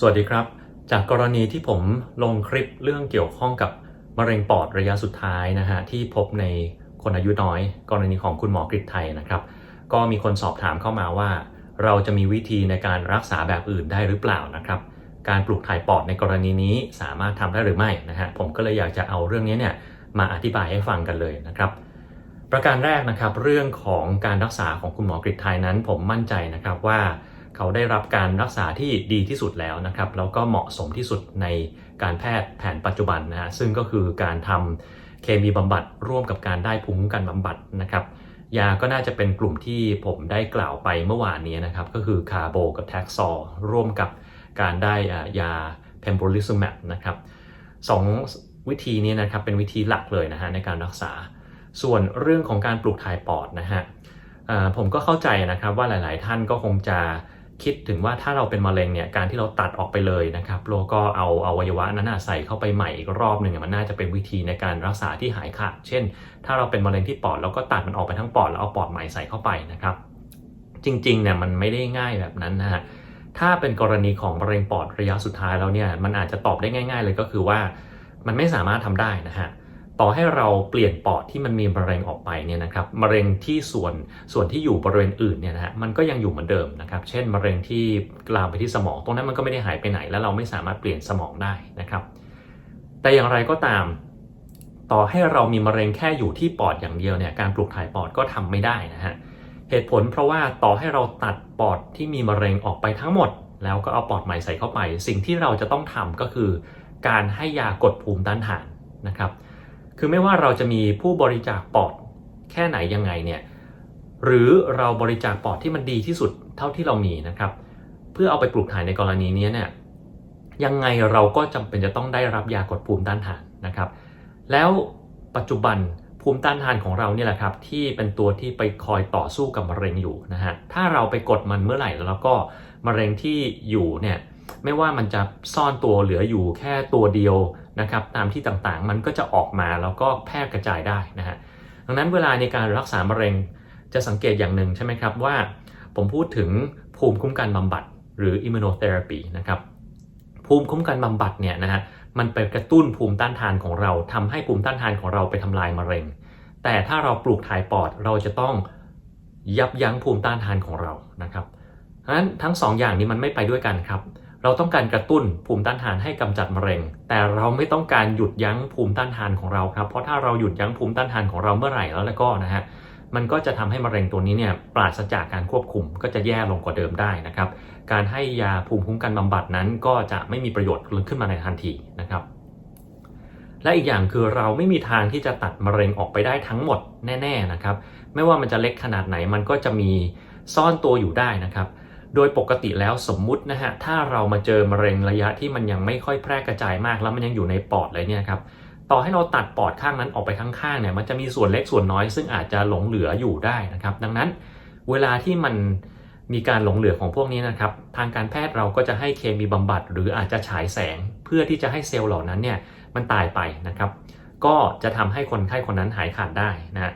สวัสดีครับ จากกรณีที่ผมลงคลิปเรื่องเกี่ยวข้องกับมะเร็งปอดระยะสุดท้ายนะฮะที่พบในคนอายุน้อย กรณีของคุณหมอกฤษไทยนะครับ ก็มีคนสอบถามเข้ามาว่า เราจะมีวิธีในการรักษาแบบอื่นได้หรือเปล่านะครับ การปลูกถ่ายปอดในกรณีนี้สามารถทำได้หรือไม่นะฮะผมก็เลยอยากจะเอาเรื่องนี้เนี่ยมาอธิบายให้ฟังกันเลยนะครับ ประการแรกนะครับเรื่องของการรักษาของคุณหมอกฤษไทยนั้น ผมมั่นใจนะครับว่า เขาได้รับการรักษาที่ดีที่สุดแล้วนะครับแล้วก็เหมาะสมที่สุดในการแพทย์แผนปัจจุบันนะฮะซึ่งก็คือการทำเคมีบำบัดร่วมกับการได้ภูมิคุ้มกันบำบัดนะครับยาก็น่าจะเป็นกลุ่มที่ผมได้กล่าวไปเมื่อวานนี้นะครับก็คือคาร์โบกับแท็กซอร่วมกับการได้ยาเพมโบลิซูแมบนะครับสองวิธีนี้นะครับเป็นวิธีหลักเลยนะฮะในการรักษา ส่วนเรื่องของการปลูกถ่ายปอดนะฮะผมก็เข้าใจนะครับว่าหลาย ๆ ท่านก็คงจะ คิดถึงว่าถ้าเราเป็นมะเร็งเนี่ยการที่เราตัดออกไปเลยนะครับแล้วก็เอาอวัยวะนั้นใส่เข้าไปใหม่อีกรอบหนึ่งมันน่าจะเป็นวิธีในการรักษาที่หายขาด เช่น ถ้าเราเป็นมะเร็งที่ปอดเราก็ตัดมันออกไปทั้งปอดแล้วเอาปอดใหม่ใส่เข้าไปนะครับ จริงๆเนี่ยมันไม่ได้ง่ายแบบนั้นนะฮะถ้าเป็นกรณีของมะเร็งปอดระยะสุดท้ายแล้วเนี่ยมันอาจจะตอบได้ง่าย ๆ เลยก็คือว่า มันไม่สามารถทำได้นะฮะ ต่อให้เราเปลี่ยนปอดที่มันมีมะเร็งออกไปเนี่ยนะครับมะเร็งที่ส่วนส่วนที่อยู่บริเวณอื่นเนี่ยนะฮะมันก็ยังอยู่เหมือนเดิมนะครับ เช่นมะเร็งที่ลามไปที่สมองตรงนั้นมันก็ไม่ได้หายไปไหน แล้วเราไม่สามารถเปลี่ยนสมองได้นะครับ แต่อย่างไรก็ตาม ต่อให้เรามีมะเร็งแค่อยู่ที่ปอดอย่างเดียวเนี่ยการปลูกถ่ายปอดก็ทำไม่ได้นะฮะเหตุผลเพราะว่าต่อให้เราตัดปอดที่มีมะเร็งออกไปทั้งหมด แล้วก็เอาปอดใหม่ใส่เข้าไป สิ่งที่เราจะต้องทำก็คือ การให้ยากดภูมิต้านทานนะครับ คือไม่ว่าเราจะมีผู้บริจาคปอดแค่ไหนยังไงเนี่ยหรือเราบริจาคปอดที่มันดีที่สุดเท่าที่เรามีนะครับ เพื่อเอาไปปลูกถ่ายในกรณีนี้เนี่ยยังไงเราก็จำเป็นจะต้องได้รับยากดภูมิต้านทานนะครับ แล้วปัจจุบันภูมิต้านทานของเราเนี่ยแหละครับที่เป็นตัวที่ไปคอยต่อสู้กับมะเร็งอยู่นะฮะถ้าเราไปกดมันเมื่อไหร่แล้วก็มะเร็งที่อยู่เนี่ยไม่ว่ามันจะซ่อนตัวเหลืออยู่แค่ตัวเดียว นะครับตามที่ต่างๆ มันก็จะออกมาแล้วก็แพร่กระจายได้นะฮะดังนั้นเวลาในการรักษามะเร็งจะสังเกตอย่างหนึ่งใช่ไหมครับว่าผมพูดถึงภูมิคุ้มกันบำบัดหรือ immunotherapy นะครับภูมิคุ้มกันบำบัดเนี่ยนะฮะมันไปกระตุ้นภูมิต้านทานของเราทำให้ภูมิต้านทานของเราไปทำลายมะเร็ง แต่ถ้าเราปลูกถ่ายปอดเราจะต้องยับยั้งภูมิต้านทานของเรานะครับเพราะฉะนั้นทั้งสองอย่างนี้มันไม่ไปด้วยกันครับ เราต้องการกระตุ้นภูมิต้านทานให้กำจัดมะเร็ง แต่เราไม่ต้องการหยุดยั้งภูมิต้านทานของเราครับ เพราะถ้าเราหยุดยั้งภูมิต้านทานของเราเมื่อไหร่แล้วแล้วก็นะฮะ มันก็จะทำให้มะเร็งตัวนี้เนี่ยปราศจากการควบคุมก็จะแย่ลงกว่าเดิมได้นะครับ การให้ยาภูมิคุ้มกันบำบัดนั้นก็จะไม่มีประโยชน์ขึ้นมาในทันทีนะครับ และอีกอย่างคือเราไม่มีทางที่จะตัดมะเร็งออกไปได้ทั้งหมดแน่ ๆนะครับ ไม่ว่ามันจะเล็กขนาดไหนมันก็จะมีซ่อนตัวอยู่ได้นะครับ โดยปกติแล้วสมมุตินะฮะถ้าเรามาเจอมะเร็งระยะที่มันยังไม่ค่อยแพร่กระจายมาก แล้วมันยังอยู่ในปอดเลยเนี่ยครับต่อให้เราตัดปอดข้างนั้นออกไปข้างๆเนี่ยมันจะมีส่วนเล็กส่วนน้อยซึ่งอาจจะหลงเหลืออยู่ได้นะครับ ดังนั้นเวลาที่มันมีการหลงเหลือของพวกนี้นะครับ ทางการแพทย์เราก็จะให้เคมีบำบัด หรืออาจจะฉายแสงเพื่อที่จะให้เซลล์เหล่านั้นเนี่ยมันตายไปนะครับ ก็จะทำให้คนไข้คนนั้นหายขาดได้นะฮะ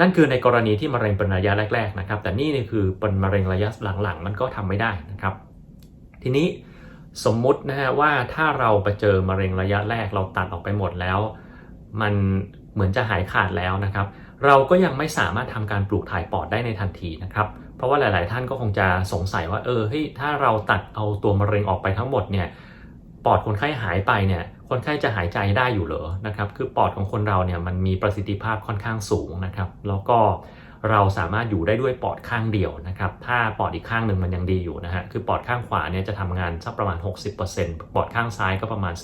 นั่นคือในกรณีที่มะเร็งเป็นระยะแรก ๆนะครับ แต่นี่นี่คือเป็นมะเร็งระยะหลังๆ มันก็ทำไม่ได้นะครับ ทีนี้สมมุตินะฮะว่าถ้าเราไปเจอมะเร็งระยะแรกเราตัดออกไปหมดแล้ว มันเหมือนจะหายขาดแล้วนะครับ เราก็ยังไม่สามารถทำการปลูกถ่ายปอดได้ในทันทีนะครับ เพราะว่าหลาย ๆ ท่านก็คงจะสงสัยว่าเออเฮ้ยถ้าเราตัดเอาตัวมะเร็งออกไปทั้งหมดเนี่ยปอดคนไข้หายไปเนี่ย คนไข้จะหายใจได้อยู่เหรอนะครับ คือปอดของคนเราเนี่ยมันมีประสิทธิภาพค่อนข้างสูงนะครับ แล้วก็เราสามารถอยู่ได้ด้วยปอดข้างเดียวนะครับ ถ้าปอดอีกข้างหนึ่งมันยังดีอยู่นะฮะ คือปอดข้างขวาเนี่ยจะทำงานสักประมาณ 60%ปอดข้างซ้ายก็ประมาณ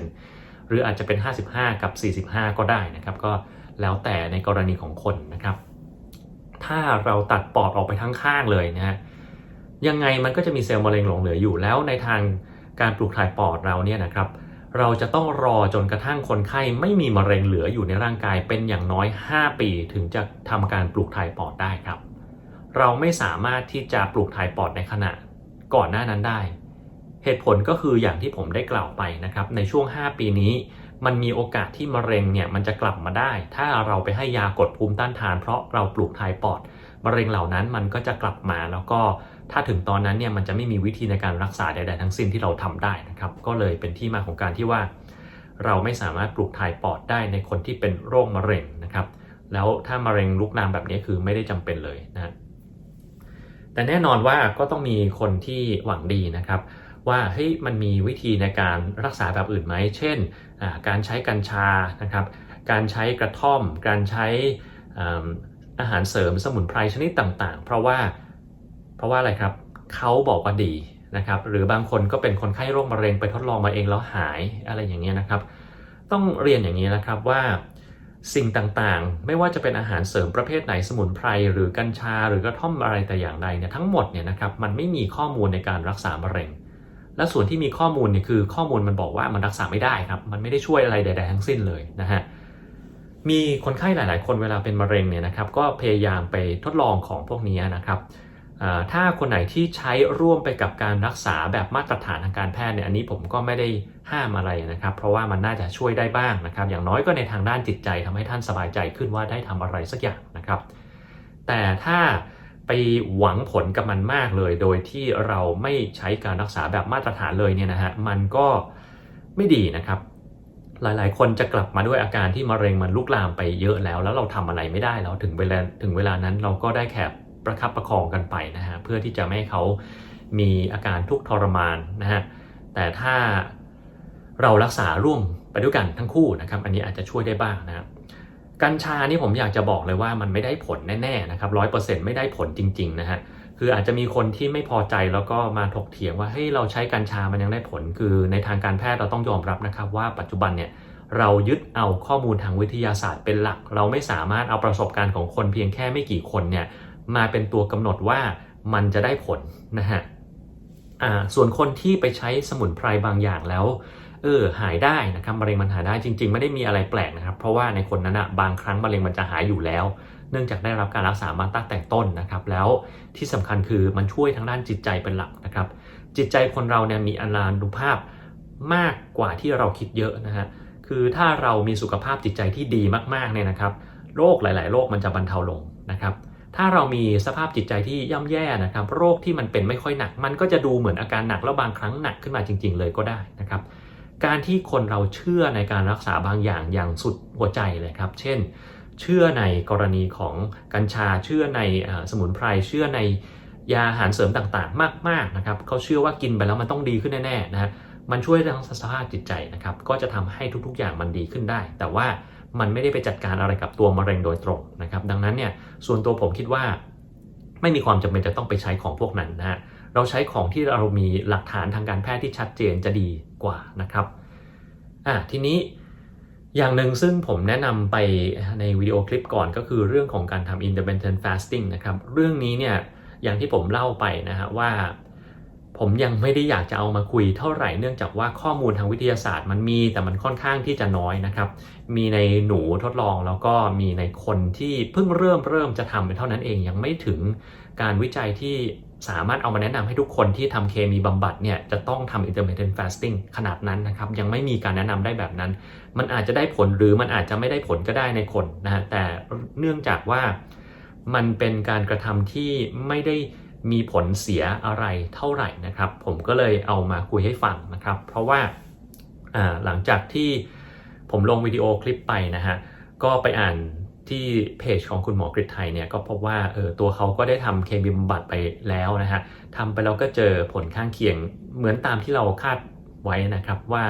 40%หรืออาจจะเป็น 55 กับ 45 ก็ได้นะครับ ก็แล้วแต่ในกรณีของคนนะครับ ถ้าเราตัดปอดออกไปทั้งข้างเลยนะฮะ ยังไงมันก็จะมีเซลล์มะเร็งหลงเหลืออยู่แล้วในทางการปลูกถ่ายปอดเราเนี่ยนะครับ เราจะต้องรอจนกระทั่งคนไข้ไม่มีมะเร็งเหลืออยู่ในร่างกายเป็นอย่างน้อย 5 ปีถึงจะทำการปลูกถ่ายปอดได้ครับ เราไม่สามารถที่จะปลูกถ่ายปอดในขณะก่อนหน้านั้นได้ เหตุผลก็คืออย่างที่ผมได้กล่าวไปนะครับ ในช่วง 5 ปีนี้ มันมีโอกาสที่มะเร็งเนี่ยมันจะกลับมาได้ ถ้าเราไปให้ยากดภูมิต้านทาน เพราะเราปลูกถ่ายปอดมะเร็งเหล่านั้นมันก็จะกลับมาแล้วก็ ถ้าถึงตอนนั้นเนี่ยมันจะไม่มีวิธีในการรักษาใด ๆ ทั้งสิ้นที่เราทำได้นะครับ ก็เลยเป็นที่มาของการที่ว่า เราไม่สามารถปลูกถ่ายปอดได้ในคนที่เป็นโรคมะเร็งนะครับ แล้วถ้ามะเร็งลุกลามแบบนี้คือไม่ได้จำเป็นเลยนะแต่แน่นอนว่าก็ต้องมีคนที่หวังดีนะครับ ว่าเฮ้ยมันมีวิธีในการรักษาแบบอื่นไหม เช่น การใช้กัญชานะครับ การใช้กระท่อม การใช้อาหารเสริมสมุนไพรชนิดต่างๆ เพราะว่า เพราะว่าอะไรครับเขาบอกว่าดีนะครับ หรือบางคนก็เป็นคนไข้โรคมะเร็งไปทดลองมาเองแล้วหายอะไรอย่างเงี้ยนะครับ ต้องเรียนอย่างนี้นะครับว่าสิ่งต่างๆ ไม่ว่าจะเป็นอาหารเสริมประเภทไหนสมุนไพรหรือกัญชา หรือกระท่อมอะไรแต่อย่างใดเนี่ยทั้งหมดเนี่ยนะครับมันไม่มีข้อมูลในการรักษามะเร็ง และส่วนที่มีข้อมูลเนี่ยคือข้อมูลมันบอกว่ามันรักษาไม่ได้ครับ มันไม่ได้ช่วยอะไรใด ๆ ทั้งสิ้นเลยนะฮะมีคนไข้หลาย ๆ คนเวลาเป็นมะเร็งเนี่ยนะครับก็พยายามไปทดลองของพวกนี้นะครับ ถ้าคนไหนที่ใช้ร่วมไปกับการรักษาแบบมาตรฐานทางการแพทย์เนี่ยอันนี้ผมก็ไม่ได้ห้ามอะไรนะครับ เพราะว่ามันน่าจะช่วยได้บ้างนะครับ อย่างน้อยก็ในทางด้านจิตใจทำให้ท่านสบายใจขึ้นว่าได้ทำอะไรสักอย่างนะครับ แต่ถ้าไปหวังผลกับมันมากเลย โดยที่เราไม่ใช้การรักษาแบบมาตรฐานเลยเนี่ยนะฮะมันก็ไม่ดีนะครับ หลายๆ คนจะกลับมาด้วยอาการที่มะเร็งมันลุกลามไปเยอะแล้ว แล้วเราทำอะไรไม่ได้แล้วถึงเวลาถึงเวลานั้นเราก็ได้แค่ ประคับประคองกันไปนะฮะเพื่อที่จะไม่ให้เขามีอาการทุกข์ทรมานนะฮะแต่ถ้าเรารักษาร่วมไปด้วยกันทั้งคู่นะครับ อันนี้อาจจะช่วยได้บ้างนะครับกัญชานี่ผมอยากจะบอกเลยว่ามันไม่ได้ผลแน่ๆนะครับร้อยเปอร์เซ็นต์ไม่ได้ผลจริงๆนะฮะคืออาจจะมีคนที่ไม่พอใจแล้วก็มาถกเถียงว่าเฮ้ยเราใช้กัญชามันยังได้ผล คือในทางการแพทย์เราต้องยอมรับนะครับ ว่าปัจจุบันเนี่ยเรายึดเอาข้อมูลทางวิทยาศาสตร์เป็นหลัก เราไม่สามารถเอาประสบการณ์ของคนเพียงแค่ไม่กี่คนเนี่ย มาเป็นตัวกำหนดว่ามันจะได้ผลนะฮะอ่าส่วนคนที่ไปใช้สมุนไพรบางอย่างแล้วเออหายได้นะครับมะเร็งมันหายได้จริง ๆ ไม่ได้มีอะไรแปลกนะครับ เพราะว่าในคนนั้นอะบางครั้งมะเร็งมันจะหายอยู่แล้ว เนื่องจากได้รับการรักษามาตั้งแต่ต้นนะครับ แล้วที่สำคัญคือมันช่วยทางด้านจิตใจเป็นหลักนะครับ จิตใจคนเราเนี่ยมีอนานุภาพมากกว่าที่เราคิดเยอะนะฮะคือถ้าเรามีสุขภาพจิตใจที่ดีมากๆเนี่ยนะครับ โรคหลาย ๆ โรคมันจะบรรเทาลงนะครับ ถ้าเรามีสภาพจิตใจที่ย่ำแย่นะครับ โรคที่มันเป็นไม่ค่อยหนัก มันก็จะดูเหมือนอาการหนักแล้วบางครั้งหนักขึ้นมาจริง ๆ เลยก็ได้นะครับ การที่คนเราเชื่อในการรักษาบางอย่างอย่างสุดหัวใจเลยครับ เช่น เชื่อในกรณีของกัญชา เชื่อในสมุนไพร เชื่อในยาอาหารเสริมต่างๆ มากๆนะครับเขาเชื่อว่ากินไปแล้วมันต้องดีขึ้นแน่ๆนะฮะมันช่วยทั้งสภาพจิตใจนะครับ ก็จะทำให้ทุกๆอย่างมันดีขึ้นได้ แต่ว่า มันไม่ได้ไปจัดการอะไรกับตัวมะเร็งโดยตรงนะครับดังนั้นเนี่ยส่วนตัวผมคิดว่าไม่มีความจำเป็นจะต้องไปใช้ของพวกนั้นนะฮะเราใช้ของที่เรามีหลักฐานทางการแพทย์ที่ชัดเจนจะดีกว่านะครับอะทีนี้อย่างหนึ่งซึ่งผมแนะนำไปในวิดีโอคลิปก่อนก็คือเรื่องของการทำ intermittent fasting นะครับ เรื่องนี้เนี่ยอย่างที่ผมเล่าไปนะฮะว่า ผมยังไม่ได้อยากจะเอามาคุยเท่าไหร่เนื่องจากว่าข้อมูลทางวิทยาศาสตร์มันมีแต่มันค่อนข้างที่จะน้อยนะครับ มีในหนูทดลองแล้วก็มีในคนที่เพิ่งเริ่มเริ่มจะทำเป็นเท่านั้นเองยังไม่ถึงการวิจัยที่สามารถเอามาแนะนำให้ทุกคนที่ทำเคมีบำบัดเนี่ยจะต้องทำ intermittent fasting ขนาดนั้นนะครับ ยังไม่มีการแนะนำได้แบบนั้น มันอาจจะได้ผลหรือมันอาจจะไม่ได้ผลก็ได้ในคนนะฮะแต่เนื่องจากว่ามันเป็นการกระทำที่ไม่ได้ มีผลเสียอะไรเท่าไหร่นะครับ ผมก็เลยเอามาคุยให้ฟังนะครับ เพราะว่าหลังจากที่ผมลงวิดีโอคลิปไปนะฮะก็ไปอ่านที่เพจของคุณหมอกฤษไทยเนี่ยก็พบว่าเออตัวเขาก็ได้ทำเคมีบำบัดไปแล้วนะฮะทำไปแล้วก็เจอผลข้างเคียงเหมือนตามที่เราคาดไว้นะครับว่า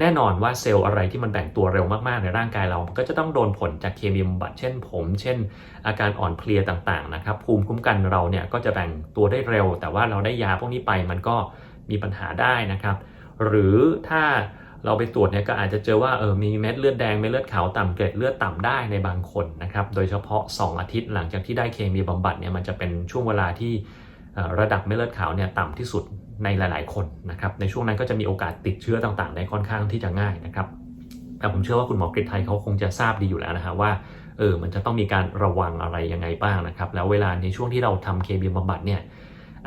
แน่นอนว่าเซลล์อะไรที่มันแบ่งตัวเร็วมากๆในร่างกายเราก็จะต้องโดนผลจากเคมีบำบัดเช่นผม เช่น อาการอ่อนเพลียต่างๆนะครับ ภูมิคุ้มกันเราเนี่ยก็จะแบ่งตัวได้เร็ว แต่ว่าเราได้ยาพวกนี้ไปมันก็มีปัญหาได้นะครับ หรือถ้าเราไปตรวจเนี่ยก็อาจจะเจอว่าเออมีเม็ดเลือดแดงเม็ดเลือดขาวต่ำเกล็ดเลือดต่ำได้ในบางคนนะครับ โดยเฉพาะ 2 อาทิตย์หลังจากที่ได้เคมีบำบัดเนี่ยมันจะเป็นช่วงเวลาที่ระดับเม็ดเลือดขาวเนี่ยต่ำที่สุด ในหลาย ๆ คนนะครับ ในช่วงนั้นก็จะมีโอกาสติดเชื้อต่างๆ ได้ค่อนข้างที่จะง่ายนะครับ แต่ผมเชื่อว่าคุณหมอกฤษไทยเขาคงจะทราบดีอยู่แล้วนะฮะว่าเออมันจะต้องมีการระวังอะไรยังไงบ้างนะครับ แล้วเวลาในช่วงที่เราทำเคมีบำบัดเนี่ย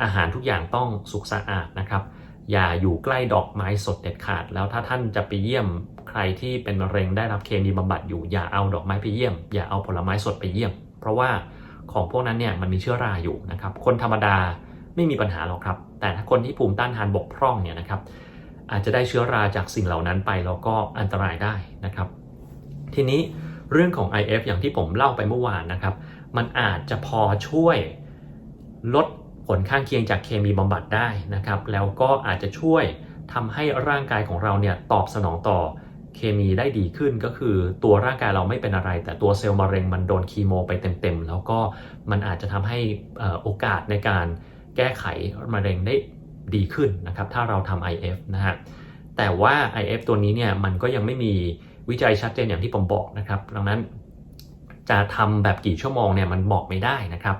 อาหารทุกอย่างต้องสุกสะอาดนะครับ อย่าอยู่ใกล้ดอกไม้สดเด็ดขาด แล้วถ้าท่านจะไปเยี่ยมใครที่เป็นมะเร็งได้รับเคมีบำบัดอยู่ อย่าเอาดอกไม้ไปเยี่ยม อย่าเอาผลไม้สดไปเยี่ยม เพราะว่าของพวกนั้นเนี่ยมันมีเชื้อราอยู่นะครับ คนธรรมดาไม่มีปัญหาหรอกครับ แต่ถ้าคนที่ภูมิต้านทานบกพร่องเนี่ยนะครับ อาจจะได้เชื้อราจากสิ่งเหล่านั้นไปแล้วก็อันตรายได้นะครับ ทีนี้เรื่องของ IF อย่างที่ผมเล่าไปเมื่อวานนะครับ มันอาจจะพอช่วยลดผลข้างเคียงจากเคมีบำบัดได้นะครับ แล้วก็อาจจะช่วยทำให้ร่างกายของเราเนี่ยตอบสนองต่อเคมีได้ดีขึ้นก็คือตัวร่างกายเราไม่เป็นอะไร แต่ตัวเซลล์มะเร็งมันโดนคีโมไปเต็มๆ แล้วก็มันอาจจะทำให้อโอกาสในการ แก้ไขมะเร็งได้ดีขึ้นนะครับถ้าเราทำ IF นะฮะแต่ว่า IF ตัวนี้เนี่ยมันก็ยังไม่มีวิจัยชัดเจนอย่างที่ผมบอกนะครับ ดังนั้นจะทำแบบกี่ชั่วโมงเนี่ยมันบอกไม่ได้นะครับ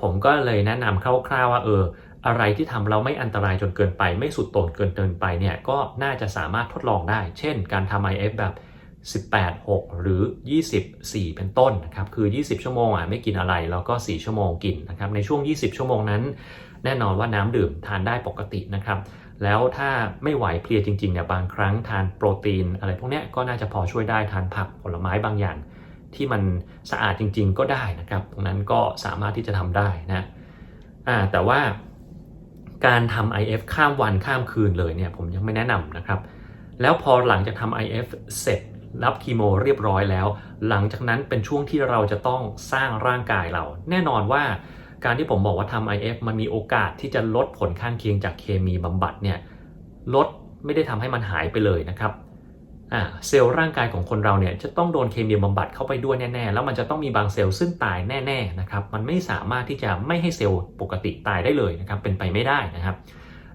ผมก็เลยแนะนำคร่าวๆว่าเอออะไรที่ทำเราไม่อันตรายจนเกินไป ไม่สุดโต่งเกินเกินไปเนี่ยก็น่าจะสามารถทดลองได้ เช่น การทำ IF แบบ 18 6 หรือ 24 เป็นต้นนะครับ คือ 20 ชั่วโมงอะไม่กินอะไร แล้วก็ 4 ชั่วโมงกินนะครับ ในช่วง 20 ชั่วโมงนั้น แน่นอนว่าน้ำดื่มทานได้ปกตินะครับ แล้วถ้าไม่ไหวเพลียจริงๆเนี่ยบางครั้งทานโปรตีน อะไรพวกนี้ก็น่าจะพอช่วยได้ทานผักผลไม้บางอย่าง ที่มันสะอาดจริง ๆ ก็ได้นะครับตรงนั้นก็สามารถที่จะทำได้นะอ่าแต่ว่าการทำ IF ข้ามวันข้ามคืนเลยเนี่ยผมยังไม่แนะนำนะครับ แล้วพอหลังจากทำ IF เสร็จรับคีโมเรียบร้อยแล้ว หลังจากนั้นเป็นช่วงที่เราจะต้องสร้างร่างกายเรา แน่นอนว่า การที่ผมบอกว่าทำ IF มันมีโอกาสที่จะลดผลข้างเคียงจากเคมีบำบัดเนี่ยลดไม่ได้ทำให้มันหายไปเลยนะครับเซลล์ร่างกายของคนเราเนี่ยจะต้องโดนเคมีบำบัดเข้าไปด้วยแน่ๆ แล้วมันจะต้องมีบางเซลล์ซึ่งตายแน่ๆนะครับมันไม่สามารถที่จะไม่ให้เซลล์ปกติตายได้เลยนะครับเป็นไปไม่ได้นะครับ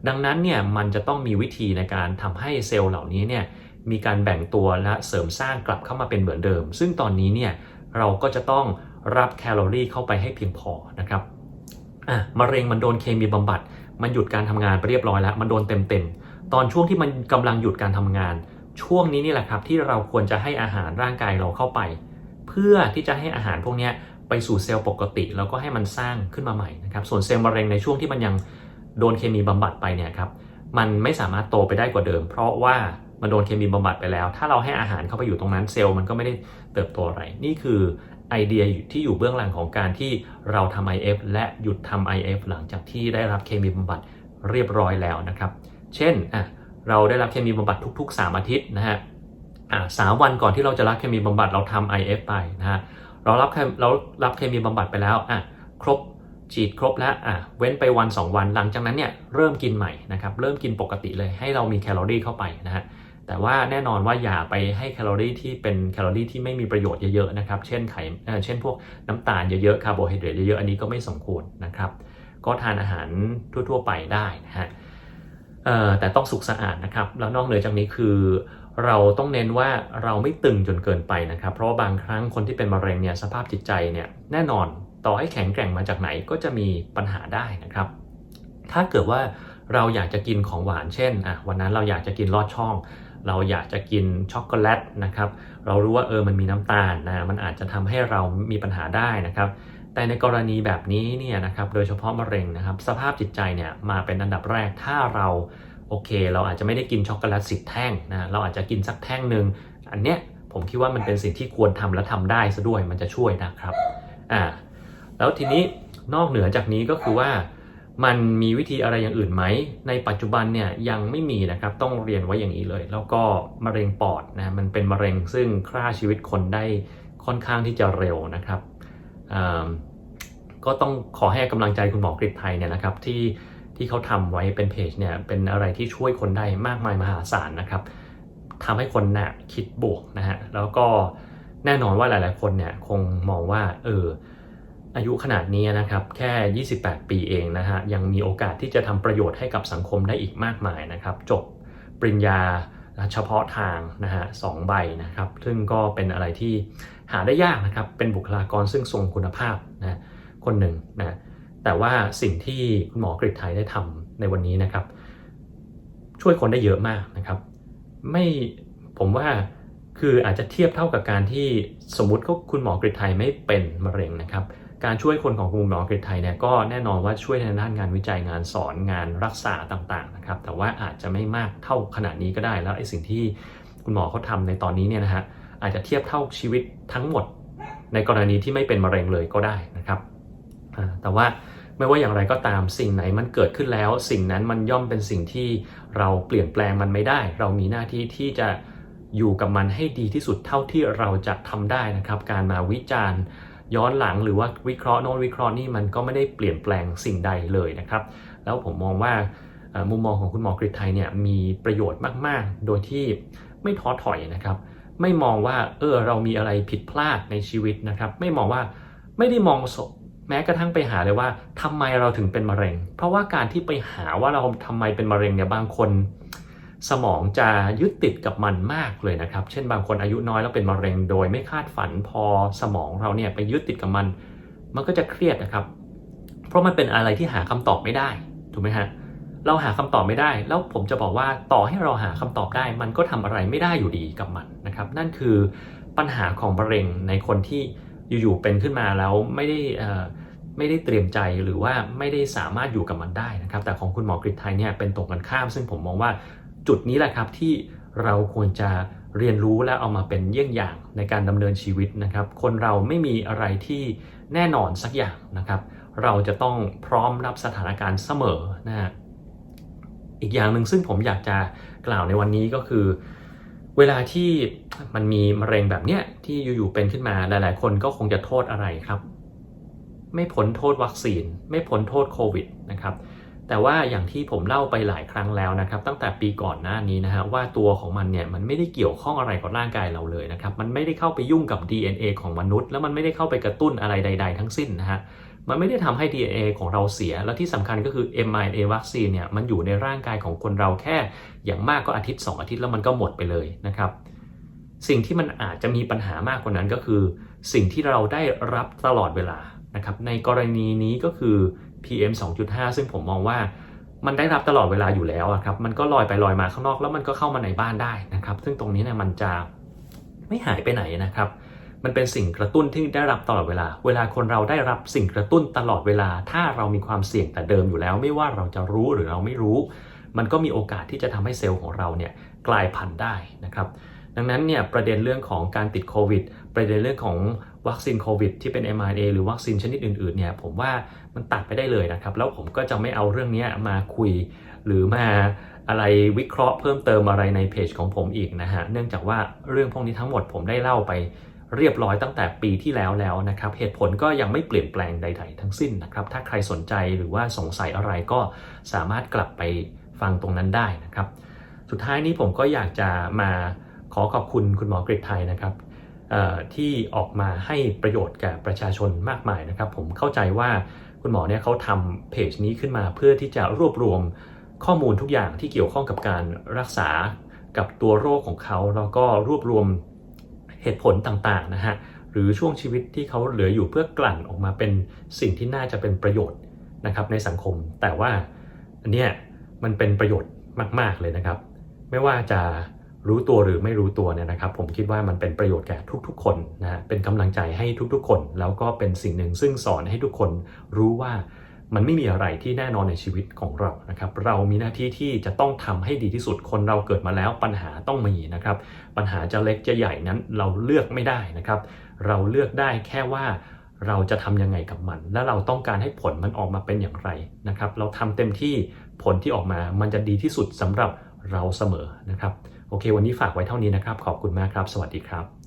ดังนั้นเนี่ยมันจะต้องมีวิธีในการทำให้เซลล์เหล่านี้เนี่ยมีการแบ่งตัวและเสริมสร้างกลับเข้ามาเป็นเหมือนเดิม ซึ่งตอนนี้เนี่ยเราก็จะต้องรับแคลอรี่เข้าไปให้เพียงพอนะครับ อะมะเร็งมันโดนเคมีบำบัด มันหยุดการทำงานไปเรียบร้อยแล้ว มันโดนเต็มๆ ตอนช่วงที่มันกำลังหยุดการทำงาน ช่วงนี้นี่แหละครับที่เราควรจะให้อาหารร่างกายเราเข้าไป เพื่อที่จะให้อาหารพวกนี้ไปสู่เซลล์ปกติ แล้วก็ให้มันสร้างขึ้นมาใหม่นะครับ ส่วนเซลล์มะเร็งในช่วงที่มันยังโดนเคมีบำบัดไปเนี่ยครับ มันไม่สามารถโตไปได้กว่าเดิม เพราะว่ามันโดนเคมีบำบัดไปแล้ว ถ้าเราให้อาหารเข้าไปอยู่ตรงนั้นเซลล์มันก็ไม่ได้เติบโตอะไร นี่คือ ไอเดียที่อยู่เบื้องหลังของการที่เราทำ IF และหยุดทำ IF หลังจากที่ได้รับเคมีบำบัดเรียบร้อยแล้วนะครับ เช่นอะเราได้รับเคมีบำบัดทุก ๆ 3 อาทิตย์นะฮะอะสามวันก่อนที่เราจะรับเคมีบำบัดเราทำ IF ไปนะฮะเรารับเคเรารับเคมีบำบัดไปแล้วอะครบฉีดครบแล้วอะเว้นไปวัน 2 วันหลังจากนั้นเนี่ยเริ่มกินใหม่นะครับเริ่มกินปกติเลยให้เรามีแคลอรี่เข้าไปนะฮะ แต่ว่าแน่นอนว่าอย่าไปให้แคลอรี่ที่เป็นแคลอรี่ที่ไม่มีประโยชน์เยอะๆนะครับ เช่นไขเอ่อเช่นพวกน้ำตาลเยอะๆ คาร์โบไฮเดรตเยอะๆ อันนี้ก็ไม่สมควรนะครับ ก็ทานอาหารทั่วๆไปได้นะฮะเอ่อแต่ต้องสุขสะอาดนะครับ แล้วนอกเหนือจากนี้คือเราต้องเน้นว่าเราไม่ตึงจนเกินไปนะครับ เพราะาบางครั้งคนที่เป็นมะเร็งเนี่ยสภาพจิตใจเนี่ยแน่นอนต่อให้แข็งแกร่งมาจากไหนก็จะมีปัญหาได้นะครับ ถ้าเกิดว่าเราอยากจะกินของหวานเช่นอะวันนั้นเราอยากจะกินลอดช่อง เราอยากจะกินช็อกโกแลตนะครับ เรารู้ว่าเออมันมีน้ำตาลนะ มันอาจจะทำให้เรามีปัญหาได้นะครับ แต่ในกรณีแบบนี้เนี่ยนะครับ โดยเฉพาะมะเร็งนะครับ สภาพจิตใจเนี่ยมาเป็นอันดับแรก ถ้าเราโอเค เราอาจจะไม่ได้กินช็อกโกแลตสิบแท่งนะ เราอาจจะกินสักแท่งหนึ่ง อันเนี้ยผมคิดว่ามันเป็นสิ่งที่ควรทำและทำได้ซะด้วย มันจะช่วยนะครับ อ่า แล้วทีนี้นอกเหนือจากนี้ก็คือว่า มันมีวิธีอะไรอย่างอื่นไหม ในปัจจุบันเนี่ยยังไม่มีนะครับ ต้องเรียนไว้อย่างนี้เลย แล้วก็มะเร็งปอดนะ มันเป็นมะเร็งซึ่งฆ่าชีวิตคนได้ค่อนข้างที่จะเร็วนะครับ ก็ต้องขอให้กำลังใจคุณหมอกฤษไทยเนี่ยนะครับที่ที่เขาทำไว้เป็นเพจเนี่ยเป็นอะไรที่ช่วยคนได้มากมายมหาศาลนะครับทำให้คนน่ะคิดบวกนะฮะ แล้วก็แน่นอนว่าหลาย ๆ คนเนี่ยคงมองว่าเออ อายุขนาดนี้นะครับ แค่ 28 ปีเองนะฮะ ยังมีโอกาสที่จะทำประโยชน์ให้กับสังคมได้อีกมากมายนะครับ จบปริญญาเฉพาะทางนะฮะสองใบนะครับ ซึ่งก็เป็นอะไรที่หาได้ยากนะครับ เป็นบุคลากรซึ่งทรงคุณภาพนะคนหนึ่งนะแต่ว่าสิ่งที่คุณหมอกฤษไทยได้ทำในวันนี้นะครับ ช่วยคนได้เยอะมากนะครับ ไม่ผมว่าคืออาจจะเทียบเท่ากับการที่สมมุติก็คุณหมอกฤษไทยไม่เป็นมะเร็งนะครับ การช่วยคนของคุณหมอกฤษไทยเนี่ยก็แน่นอนว่าช่วยในด้านงานวิจัยงานสอนงานรักษาต่างๆนะครับแต่ว่าอาจจะไม่มากเท่าขนาดนี้ก็ได้ แล้วไอ้สิ่งที่คุณหมอเขาทำในตอนนี้เนี่ยนะฮะอาจจะเทียบเท่าชีวิตทั้งหมด ในกรณีที่ไม่เป็นมะเร็งเลยก็ได้นะครับแต่ว่าไม่ว่าอย่างไรก็ตามสิ่งไหนมันเกิดขึ้นแล้ว สิ่งนั้นมันย่อมเป็นสิ่งที่เราเปลี่ยนแปลงมันไม่ได้ เรามีหน้าที่ที่จะอยู่กับมันให้ดีที่สุดเท่าที่เราจะทำได้นะครับ การมาวิจารณ์ ย้อนหลังหรือว่าวิเคราะห์โน้นวิเคราะห์นี่มันก็ไม่ได้เปลี่ยนแปลงสิ่งใดเลยนะครับ แล้วผมมองว่ามุมมองของคุณหมอกฤษไทยเนี่ยมีประโยชน์มาก ๆ โดยที่ไม่ท้อถอยนะครับ ไม่มองว่าเออเรามีอะไรผิดพลาดในชีวิตนะครับ ไม่มองว่าไม่ได้มองศพแม้กระทั่งไปหาเลยว่าทำไมเราถึงเป็นมะเร็ง เพราะว่าการที่ไปหาว่าเราทำไมเป็นมะเร็งเนี่ยบางคน สมองจะยึดติดกับมันมากเลยนะครับ เช่นบางคนอายุน้อยแล้วเป็นมะเร็งโดยไม่คาดฝันพอสมองเราเนี่ยไปยึดติดกับมัน มันก็จะเครียดนะครับ เพราะมันเป็นอะไรที่หาคำตอบไม่ได้ถูกไหมฮะเราหาคำตอบไม่ได้ แล้วผมจะบอกว่าต่อให้เราหาคำตอบได้ มันก็ทำอะไรไม่ได้อยู่ดีกับมันนะครับ นั่นคือปัญหาของมะเร็งในคนที่อยู่ๆเป็นขึ้นมาแล้วไม่ได้ไม่ได้เตรียมใจหรือว่าไม่ได้สามารถอยู่กับมันได้นะครับ แต่ของคุณหมอกฤษไทยเนี่ยเป็นตรงกันข้าม ซึ่งผมมองว่า จุดนี้แหละครับที่เราควรจะเรียนรู้และเอามาเป็นเยี่ยงอย่างในการดำเนินชีวิตนะครับ คนเราไม่มีอะไรที่แน่นอนสักอย่างนะครับ เราจะต้องพร้อมรับสถานการณ์เสมอนะฮะอีกอย่างหนึ่งซึ่งผมอยากจะกล่าวในวันนี้ก็คือ เวลาที่มันมีมะเร็งแบบเนี้ยที่อยู่ๆเป็นขึ้นมาหลาย ๆ คนก็คงจะโทษอะไรครับ ไม่พ้นโทษวัคซีน ไม่พ้นโทษโควิดนะครับ แต่ว่าอย่างที่ผมเล่าไปหลายครั้งแล้วนะครับ ตั้งแต่ปีก่อนหน้านี้นะฮะว่าตัวของมันเนี่ยมันไม่ได้เกี่ยวข้องอะไรกับร่างกายเราเลยนะครับ มันไม่ได้เข้าไปยุ่งกับ DNA ของมนุษย์ แล้วมันไม่ได้เข้าไปกระตุ้นอะไรใด ๆ ทั้งสิ้นนะฮะมันไม่ได้ทำให้ DNA ของเราเสีย แล้วที่สำคัญก็คือ mRNA วัคซีนเนี่ยมันอยู่ในร่างกายของคนเราแค่ อย่างมากก็อาทิตย์ 2 อาทิตย์แล้วมันก็หมดไปเลยนะครับ สิ่งที่มันอาจจะมีปัญหามากกว่านั้นก็คือ สิ่งที่เราได้รับตลอดเวลานะครับในกรณีนี้ก็คือ PM 2.5 ซึ่งผมมองว่ามันได้รับตลอดเวลาอยู่แล้วครับมันก็ลอยไปลอยมาข้างนอกแล้วมันก็เข้ามาในบ้านได้นะครับซึ่งตรงนี้เนี่ยมันจะไม่หายไปไหนนะครับ มันเป็นสิ่งกระตุ้นที่ได้รับตลอดเวลา เวลาคนเราได้รับสิ่งกระตุ้นตลอดเวลา ถ้าเรามีความเสี่ยงแต่เดิมอยู่แล้ว ไม่ว่าเราจะรู้หรือเราไม่รู้ มันก็มีโอกาสที่จะทำให้เซลล์ของเราเนี่ยกลายพันธุ์ได้นะครับดังนั้นเนี่ยประเด็นเรื่องของการติดโควิดประเด็นเรื่องของ วัคซีนโควิดที่เป็น mRNA หรือวัคซีนชนิดอื่นๆเนี่ยผมว่ามันตัดไปได้เลยนะครับ แล้วผมก็จะไม่เอาเรื่องนี้มาคุย หรือมาอะไรวิเคราะห์เพิ่มเติมอะไรในเพจของผมอีกนะฮะเนื่องจากว่าเรื่องพวกนี้ทั้งหมดผมได้เล่าไปเรียบร้อยตั้งแต่ปีที่แล้วแล้วนะครับ เหตุผลก็ยังไม่เปลี่ยนแปลงใด ๆ ทั้งสิ้นนะครับ ถ้าใครสนใจหรือว่าสงสัยอะไรก็สามารถกลับไปฟังตรงนั้นได้นะครับ สุดท้ายนี้ผมก็อยากจะมาขอขอบคุณคุณหมอกฤษไทยนะครับ ที่ออกมาให้ประโยชน์แก่ประชาชนมากมายนะครับ ผมเข้าใจว่าคุณหมอเนี่ยเขาทำเพจนี้ขึ้นมาเพื่อที่จะรวบรวมข้อมูลทุกอย่างที่เกี่ยวข้องกับการรักษากับตัวโรคของเขาแล้วก็รวบรวมเหตุผลต่างๆนะฮะหรือช่วงชีวิตที่เขาเหลืออยู่เพื่อกลั่นออกมาเป็นสิ่งที่น่าจะเป็นประโยชน์นะครับในสังคม แต่ว่าอันเนี้ยมันเป็นประโยชน์มาก ๆเลยนะครับ ไม่ว่าจะ รู้ตัวหรือไม่รู้ตัวเนี่ยนะครับ ผมคิดว่ามันเป็นประโยชน์แก่ทุกๆ คนนะฮะเป็นกำลังใจให้ทุกๆ คน แล้วก็เป็นสิ่งหนึ่งซึ่งสอนให้ทุกคนรู้ว่ามันไม่มีอะไรที่แน่นอนในชีวิตของเรานะครับ เรามีหน้าที่ที่จะต้องทำให้ดีที่สุด คนเราเกิดมาแล้วปัญหาต้องมีนะครับ ปัญหาจะเล็กจะใหญ่นั้นเราเลือกไม่ได้นะครับ เราเลือกได้แค่ว่าเราจะทำยังไงกับมัน และเราต้องการให้ผลมันออกมาเป็นอย่างไรนะครับ เราทำเต็มที่ผลที่ออกมามันจะดีที่สุดสำหรับเราเสมอนะครับ โอเค วันนี้ฝากไว้เท่านี้นะครับ ขอบคุณมากครับ สวัสดีครับ